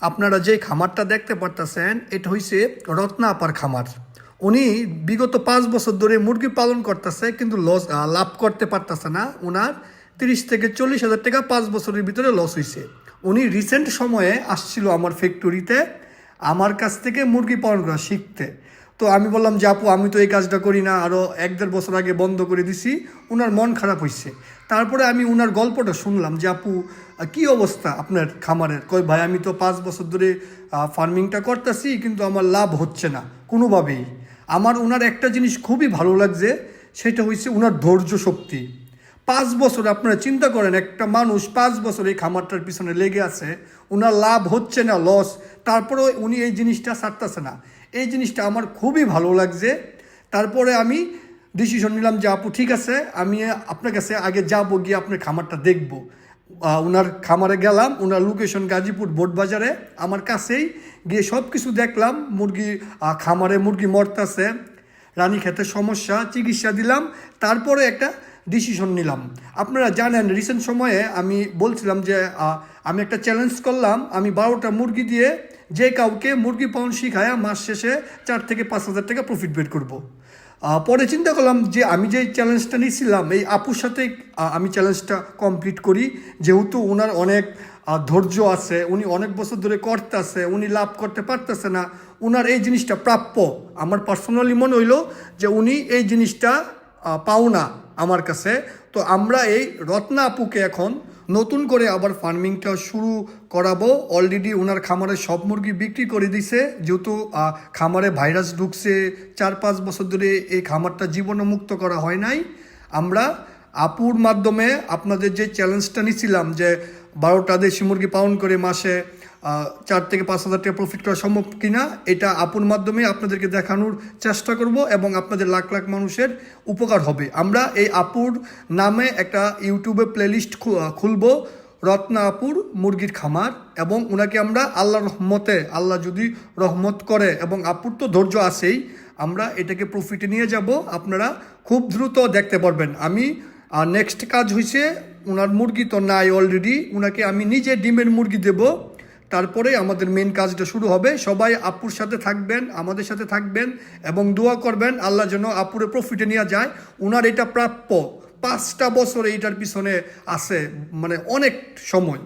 আপনারা যে খামারটা দেখতে পারতেছেন, এটা হইছে রত্না আপার খামার। উনি বিগত পাঁচ বছর ধরে মুরগি পালন করতেছে, কিন্তু লস লাভ করতে পারতেছে না। ওনার তিরিশ থেকে চল্লিশ হাজার টাকা পাঁচ বছরের ভিতরে লস হয়েছে উনি রিসেন্ট সময়ে আসছিল আমার ফ্যাক্টরিতে আমার কাছ থেকে মুরগি পালন করা শিখতে। তো আমি বললাম যে, আপু, আমি তো এই কাজটা করি না আরও এক দেড় বছর আগে বন্ধ করে দিছি। ওনার মন খারাপ হয়েছে তারপরে আমি ওনার গল্পটা শুনলাম যে, আপু কি অবস্থা আপনার খামারের? কই ভাই, আমি তো পাঁচ বছর ধরে ফার্মিংটা করতেছি, কিন্তু আমার লাভ হচ্ছে না, কোনোভাবেই। আমার ওনার একটা জিনিস খুবই ভালো লাগছে, সেটা হচ্ছে ওনার ধৈর্য শক্তি। পাঁচ বছর, আপনারা চিন্তা করেন, একটা মানুষ পাঁচ বছর এই খামারটার পিছনে লেগে আছে ওনার লাভ হচ্ছে না লস তারপরেও উনি এই জিনিসটা ছাড়তেছে না। এই জিনিসটা আমার খুবই ভালো লাগছে। তারপরে আমি ডিসিশন নিলাম যে, আপু, ঠিক আছে, আমি আপনার কাছে আগে যাব, গিয়ে আপনার খামারটা দেখব। ওনার খামারে গেলাম ওনার লোকেশন গাজীপুর বোট বাজারে আমার কাছেই গিয়ে সব কিছু দেখলাম, মুরগি খামারে মুরগি মরতেছে, রানী খেতে সমস্যা, চিকিৎসা দিলাম, তারপরে একটা ডিসিশন নিলাম। আপনারা জানেন রিসেন্ট সময়ে আমি বলছিলাম যে আমি একটা চ্যালেঞ্জ করলাম, আমি বারোটা মুরগি দিয়ে যে কাউকে মুরগি পাউন্ড শিখায় মাস শেষে চার থেকে পাঁচ হাজার টাকা প্রফিট বের করব। পরে চিন্তা করলাম যে আমি যে চ্যালেঞ্জটা নিয়েছিলাম, এই আপুর সাথে আমি চ্যালেঞ্জটা কমপ্লিট করি। যেহেতু ওনার অনেক ধৈর্য আছে, উনি অনেক বছর ধরে করতেছে, উনি লাভ করতে পারতেছে না ওনার এই জিনিসটা প্রাপ্য। আমার পার্সোনালি মনে হইল যে উনি এই জিনিসটা পাও পাওনা। আমার কাছে। তো আমরা এই রত্না আপুকে এখন নতুন করে আবার ফার্মিংটা শুরু করাবো। অলরেডি ওনার খামারে সব মুরগি বিক্রি করে দিছে। যেহেতু খামারে ভাইরাস ঢুকছে, চার পাঁচ বছর ধরে এই খামারটা জীবনমুক্ত করা হয় নাই। আমরা আপুর মাধ্যমে আপনাদের যে চ্যালেঞ্জটা নিছিলাম যে বারোটা দেশি মুরগি পাউন্ড করে মাসে চার থেকে পাঁচ হাজার টাকা প্রফিট করা সম্ভব কিনা, এটা আপুর মাধ্যমে আপনাদেরকে দেখানোর চেষ্টা করব এবং আপনাদের লাখ লাখ মানুষের উপকার হবে। আমরা এই আপুর নামে একটা ইউটিউবে প্লেলিস্ট খুলব রত্না আপুর মুরগির খামার এবং ওনাকে আমরা আল্লাহ রহমতে, আল্লাহ যদি রহমত করে এবং আপুর তো ধৈর্য আছেই, আমরা এটাকে প্রফিটে নিয়ে যাব। আপনারা খুব দ্রুত দেখতে পারবেন। আমি নেক্সট কাজ হয়েছে ওনার মুরগি তো নাই অলরেডি ওনাকে আমি নিজে ডিমের মুরগি দেব। তারপরে আমাদের মেন কাজটা শুরু হবে। সবাই আপুর সাথে থাকবেন, আমাদের সাথে থাকবেন এবং দোয়া করবেন, আল্লাহ যেন আপুরে প্রফিটে নিয়ে যায়। ওনার এটা প্রাপ্য। পাঁচটা বছর এইটার পিছনে আছে মানে অনেক সময়।